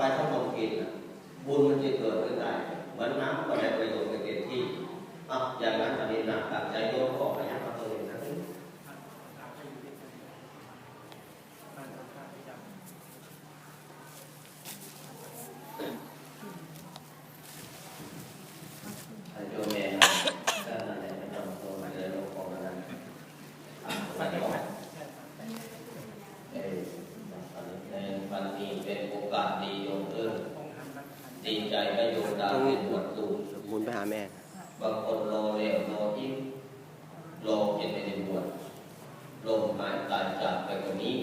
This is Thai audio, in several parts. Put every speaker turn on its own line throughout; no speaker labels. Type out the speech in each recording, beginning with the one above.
ไปถ้าลงกินบุญมันจะเกิดขึ้นได้ เหมือนน้ำก็ได้ประโยชน์ในเต็มที่อะอย่างนั้นอันนี้หนักตัดใจโยมก็พยายามมาตัวเองนะ โยมแม่นะก็นั่นแหละไม่ต้องโทรมาเลยลงของนั้นอะไปก่อนเอ้ยในวันนี้เป็นโอกาสดีโยมเอ้ยดีใจก็โยมดาวเป็นบวชตู
หมุนไปหาแม่
บางคนรอเร็วรอที่รอเห็นไม่ได้บวชลมหายตายจากไปกว่านี้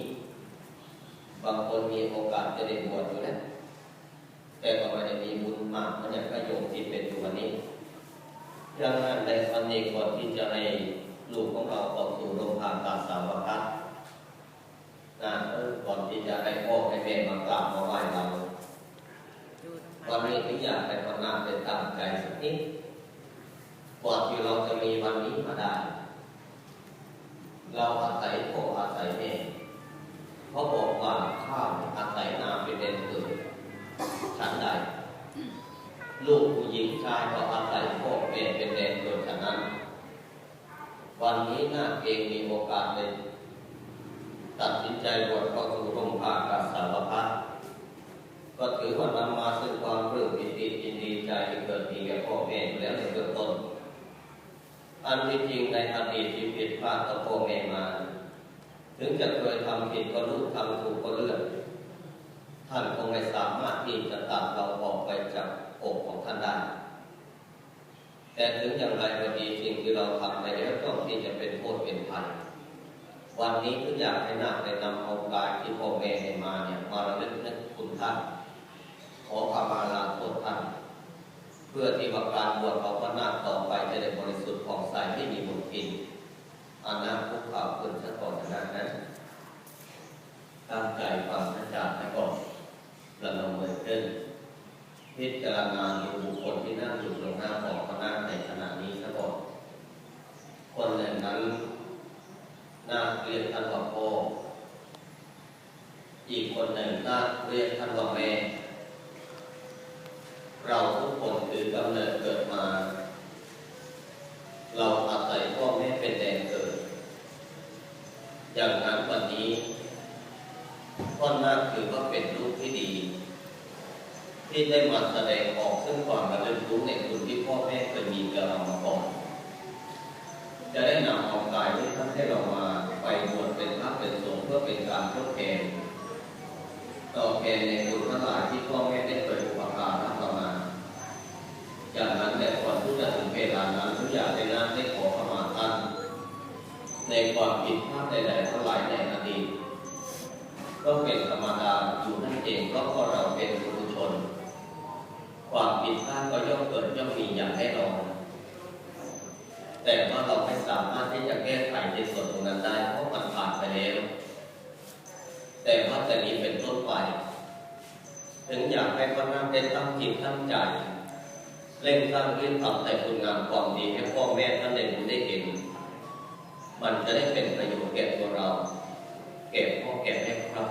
บางคนมีโอกาสจะได้บวชอยู่แล้วแต่ก็ไม่ได้มีบุญมากเหมือนอย่างพระโยมที่เป็นอยู่วันนี้ดังนั้นในวันนี้ก่อนที่จะให้ลูกของเราออกสู่โรงพยาบาลตาสาวพัฒน์นะเออก่อนที่จะให้พ่อให้แม่มากราบมาไหว้เรา วันนี้ถึงอยากให้ทำงานเป็นตามใจสักนิด กว่าที่เราจะมีวันนี้มาได้ เราอาศัยพ่ออาศัยแม่เขาบอกว่าข้าวอาศัยนาเป็นเด่นเกิดฉันใด ลูกผู้หญิงชายก็อาศัยพ่อแม่เป็นเด่นเกิดฉะนั้น วันนี้นาเองมีโอกาสเลยตัดสินใจบวชเข้าสู่โรงพยาบาลสารพัดก็ถือว่านำมาซึ่งความรื่นปิติยินดีใจที่เกิดมีแก่พ่อแม่แล้วในเบื้องต้น อันที่จริงในอดีตที่ผิดพลาดต่อพ่อแม่มา ถึงจะเคยทำผิดก็รู้ทำถูกก็เลือนท่านคงไม่สามารถที่จะตัดเราออกไปจากอกของท่านได้ แต่ถึงอย่างไรก็ดีสิ่งที่เราทำไปแล้วต้องที่จะเป็นโทษเป็นภัยวันนี้ทุกอย่างให้นักได้นำเอากายที่พ่อแม่ให้มาเนี่ยมาระลึกนึกคุณท่านขอขมาลาโทษท่านเพื่อที่ว่าการบวชของพระนาคต่อไปจะได้บริสุทธิ์ของใสไม่มีบุญกินอานาคุกข่าวคุณซะก่อนนะนั้นตั้งใจฟังพระอาจารย์ให้ก่อนระนมมือขึ้น พิจารณาดูบุคคลที่นั่งอยู่ตรงหน้าของพระนาคในขณะนี้ซะก่อนคนหนึ่งนั้นนาเรียกท่านว่าพ่ออีกคนหนึ่งนาเรียกท่านว่าแม่เรา ที่ได้มาแสดงออกซึ่งความระลึกรู้ในคุณที่พ่อแม่เคยมีกับเรามาก่อนจะได้นำเอากายที่ท่านให้เรามาไปบวชเป็นพระเป็นสงฆ์เพื่อเป็นการทดแทนต่อแทนในคุณทั้งหลายที่พ่อแม่ได้เคยอุปการะเรามาจากนั้นแต่ก่อนที่จะถึงเวลานั้นทุกอย่างในนั้นได้ขอขมาท่านในความผิดพลาดใดๆทั้งหลายในอดีตก็เป็นธรรมดาอยู่นั่นเองเพราะเรา ความผิดพลาดก็ย่อมเกิดย่อมมีอย่างแน่นอน แต่ว่าเราไม่สามารถที่จะแก้ไขในส่วนตรงนั้นได้เพราะมันผ่านไปแล้ว แต่ว่าแต่นี้เป็นต้นไป ถึงอยากให้พระนาเป็นตั้งจิตตั้งใจเร่งสร้างเรื่องทำแต่คุณงามความดีให้พ่อแม่ท่านได้รู้ได้เห็น มันจะได้เป็นประโยชน์แก่ตัวเรา แก่พ่อแก่แม่ครับ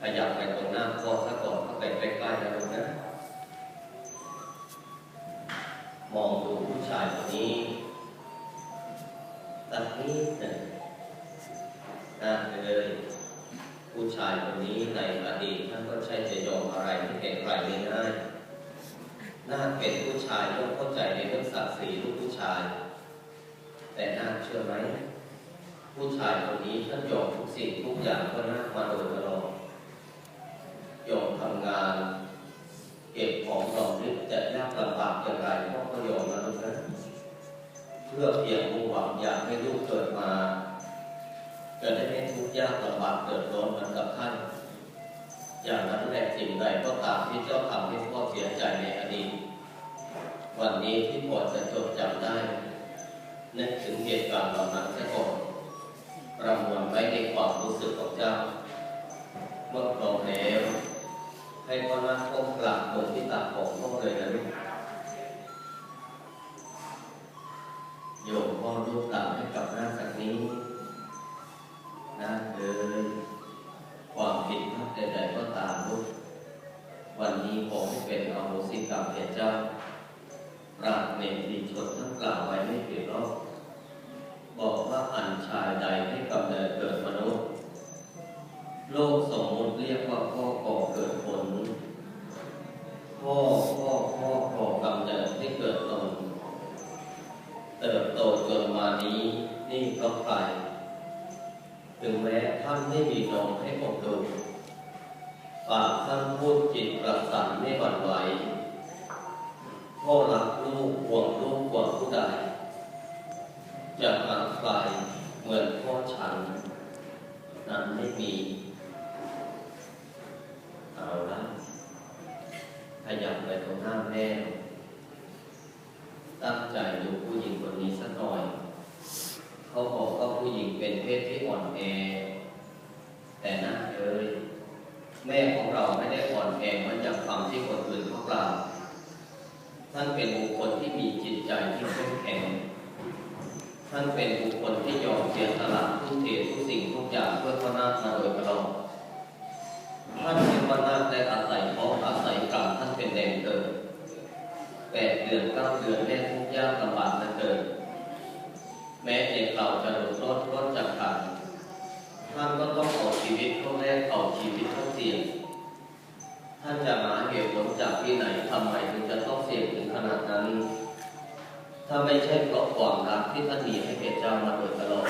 ขยับไปตรงหน้าพ่อถ้าก่อนเข้าไปใกล้ๆนะลูกนะ มองดูผู้ชายคนนี้ตัดนิดหนึ่งนะเลยผู้ชายคนนี้ในอดีตท่านก็ใช่จะยอมอะไรที่แก่ใครง่ายๆน่าเป็นผู้ชายต้องเข้าใจในเรื่องศักดิ์ศรีลูกผู้ชาย แต่น่าเชื่อไหมผู้ชายคนนี้ท่านยอมทุกสิ่งทุกอย่างก็น่ามาโดยตลอดยอมทำงาน เก็บของดอกนิดจะยากลำบากอย่างไรพ่อก็ยอมนะลูกนะเพื่อเพียงมุ่งหวังอยากให้ลูกเกิดมา จะได้ไม่ทุกข์ยากลำบากเดือดร้อนเหมือนกับท่านอย่างนั้นแหละสิ่งใดก็ตามที่เจ้าทำให้พ่อเสียใจในอดีตวันนี้ที่พ่อจะจดจำได้นึกถึงเหตุการณ์เหล่านั้นแค่ก่อนประมวลไว้ในความรู้สึกของเจ้า เมื่อพร้อมแล้ว ให้พ่อนั่งก้มกราบลงที่ตักของพ่อเลยนะลูกโยมพ่อลูกกราบให้กับหน้าสักนี้นะเอ่ยความผิดพลาดใดๆก็ตามลูกกันนี้ผมเพเจ้าปราดเมธีชนท่านกล่าวไว้ไม่ผิดหรอกบอกว่าอันชายใดให้กำเนิด โลกสมมุติเรียกว่าพ่อก่อเกิดผล พ่อพ่อพ่อก่อกำเนิดให้เกิดตนเติบโตจนมานี้นี่เพราะใครถึงแม้ท่านไม่มีนมให้อบรมปากท่านพูดจิตประสานไม่หวั่นไหวพ่อรักลูกห่วงลูกกว่าผู้ใดจะหาใครเหมือนพ่อฉัน นั้นไม่มี เอาละขยับไปตรงหน้า แม่ตั้งใจดูผู้หญิงคนนี้สักหน่อย เขาบอกว่าผู้หญิงเป็นเพศที่อ่อนแอ แต่นะเอ้ยแม่ของเราไม่ได้อ่อนแอเหมือนจากคำที่คนอื่นเขากล่าวท่านเป็นบุคคลที่มีจิตใจที่เข้มแข็ง ท่านเป็นบุคคลที่ยอมเสียสละทุกเททุกสิ่งทุกอย่างเพื่อพระนาถมาโดยตลอดท่านเป็นพระนาถได้อาศัยเพราะอาศัยกรรมท่านเป็นแดงเกิด แปดเดือนเก้าเดือนแม่ทุกยากลำบากเหลือเกินแม้เด็กเราจะหลุดรอดรอดจากกันท่านก็ต้องเอาชีวิตเข้าแลกเอาชีวิตเข้าเสี่ยงท่านจะหาเหตุผลจากที่ไหนทำไมถึงจะต้องเสี่ยงถึงขนาดนั้น ถ้าไม่ใช่เพราะความรักที่ท่านมีให้แก่เจ้ามาโดยตลอด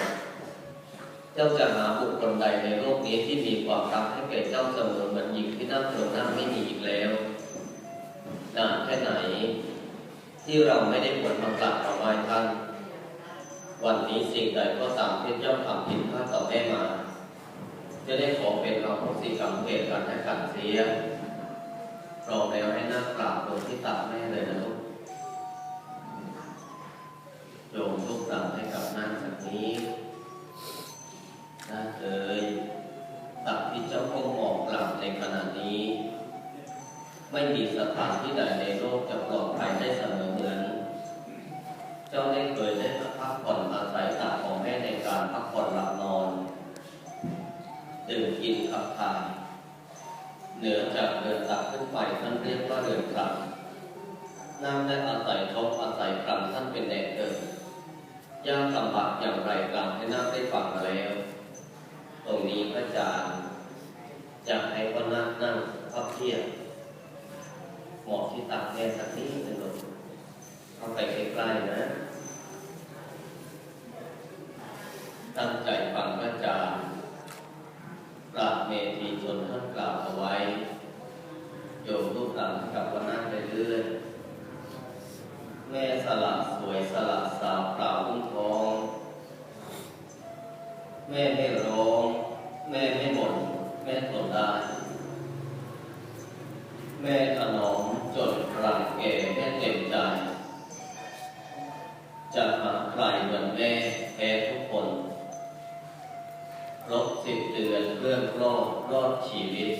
เจ้าจะหาบุคคลใดในโลกนี้ที่มีความรักให้แก่เจ้าเสมอเหมือนหญิงที่นั่งตรงหน้าไม่มีอีกแล้วนานแค่ไหน ที่เราไม่ได้บวชมากราบถวายท่าน วันนี้สิ่งใดก็ตามที่เจ้าทำผิดพลาดต่อแม่มา จะได้ขอเป็นอโหสิกรรมเหตุการให้กันเสียพร้อมแล้วให้นั่งกราบลงที่ตักแม่เลยนะลูกโยมทุกครั้งให้กับนั่งแบบนี้นั่งเอ่ยตักที่เจ้าก้มมองกราบในขณะนี้ ไม่มีสถานที่ใดในโลกจะปลอดภัยได้เสมอเหมือน เจ้าได้เคยได้พักผ่อนอาศัยตักของแม่ในการพักผ่อนหลับนอนดื่มกินขับถ่ายเหนือจากเรือนตักขึ้นไปท่านเรียกว่าเรือนกลับนั่งได้อาศัยทบอาศัยกลับท่านเป็นแดนเกิดย่ากลำบากอย่างไรกลับให้นั่งได้ฟังมาแล้ว ตรงนี้พระอาจารย์จะให้ก็นั่งนั่งพับเพียบเหมาะ ที่ตั รอดชีวิต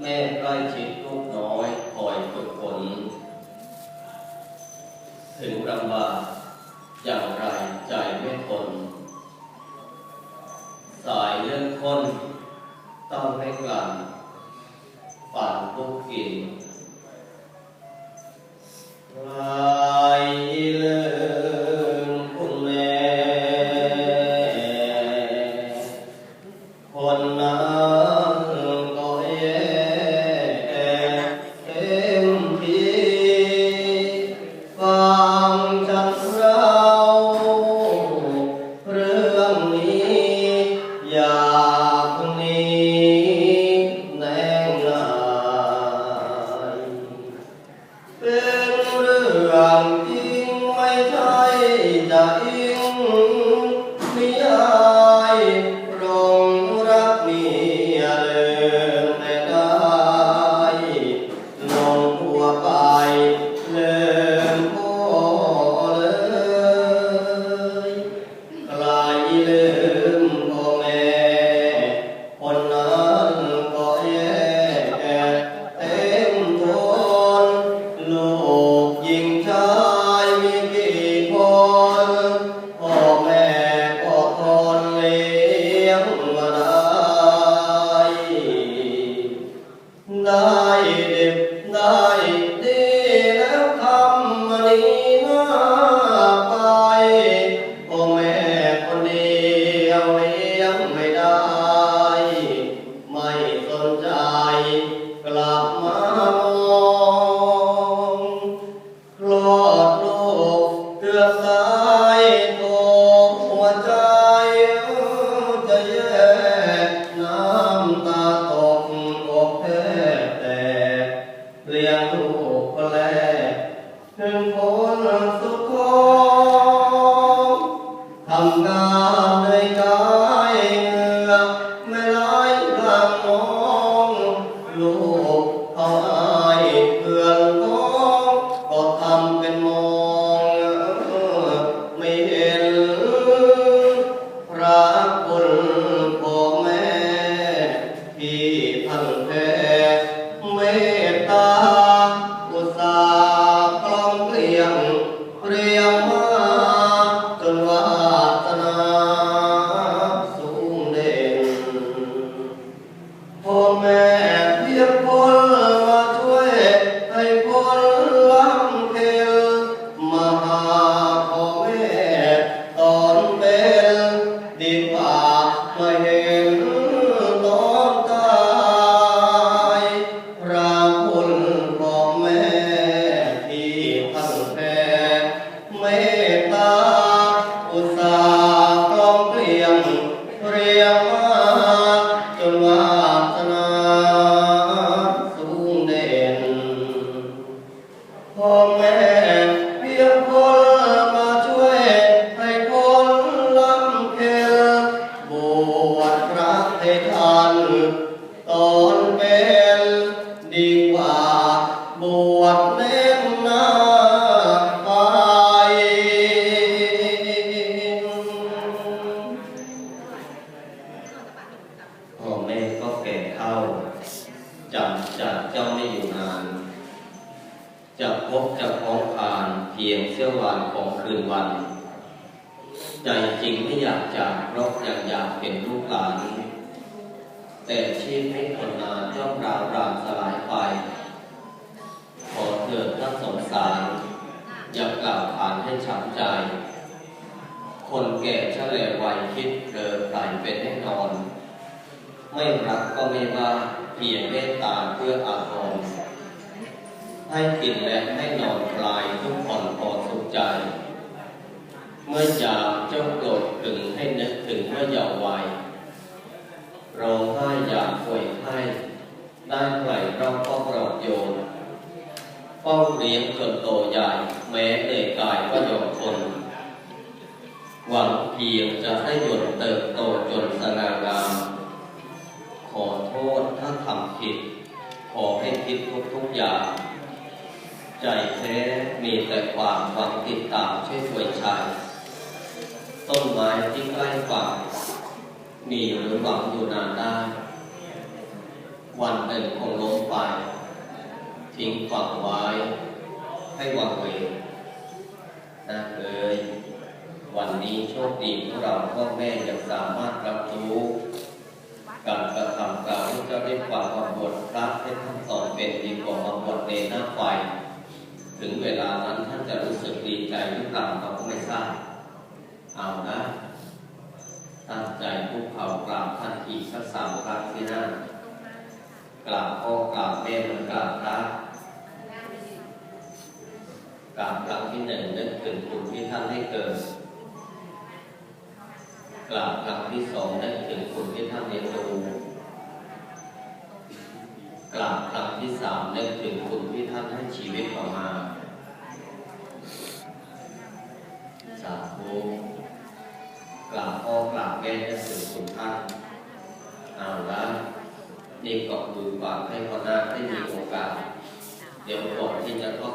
แม่ใกล้ชิดลูกน้อยคอยฝึกฝนถึงลำบากอย่างไรใจไม่ทนสายเลื่อนคนต้องไม่กลั่นปั่นทุกกินไร ไดิบได้ดีแล้วทำนี้นะ จะพบจะพ้องผ่านเพียงเสี้ยววันของคืนวัน ใจจริงไม่อยากจากเพราะยังอยากเป็นลูกหลาน แต่ชีพให้คนนานย่อมราวรามสลายไป ขอเถิดท่านสงสาร อย่ากล่าวผ่านให้ช้ำใจ คนแก่เฉลยวัยคิดเกิดไตเป็นแน่นอน ไม่รักก็ไม่ว่าเพียงเมตตาเพื่ออาทร ให้กินและให้นอนคลายทุกผ่อนพอสุขใจ เมื่อยามเจ้าโกรธถึงให้นึกถึงเมื่อเยาว์วัยร้องไห้อยากป่วยไข้ได้ใครเราก็ปลอบโยนเฝ้าเลี้ยงจนโตใหญ่ แม้เอ่ยกายก็ยอมทนหวังเพียงจะให้หยดเติบโตจนสง่างาม ขอโทษถ้าทำผิด ขอให้คิดทุกทุกๆอย่าง ใจแท้มีแต่ความหวังติดตามช่วยช่วยชาย ต้นไม้ที่ใกล้ฝั่งมีหรือหวังอยู่นานได้ วันหนึ่งคงล้มไป ทิ้งฝังไว้ ให้วังเวงนะเอ่ยวันนี้โชคดีพวกเราพ่อแม่ยังสามารถรับรู้การกระทำการที่เจะได้ความมาบวชพระให้ท่านสอนเป็นดีกว่ามาบวชในหน้าไฟ ถึงเวลานั้นท่านจะรู้สึกดีใจหรือเปล่าเราก็ไม่ทราบเอานะตั้งใจพุกเขากราบท่านอีกสักสามครั้งสินะกราบพ่อกราบแม่หมือกราบพระกราบครั้งที่หนึ่งนึกถึงคุณที่ท่านให้เกิดกราบครั้งที่สองนึกถึงคุณที่ท่านเลี้ยงดู กราบครั้งที่สามนึกถึงคุณที่ท่านให้ชีวิตออกมา สาธุกราบพ่อกราบแม่นึกถึงคุณท่านเอาละนี่ก็คือความให้พอนาได้มีโอกาส เดี๋ยวก่อนที่จะก็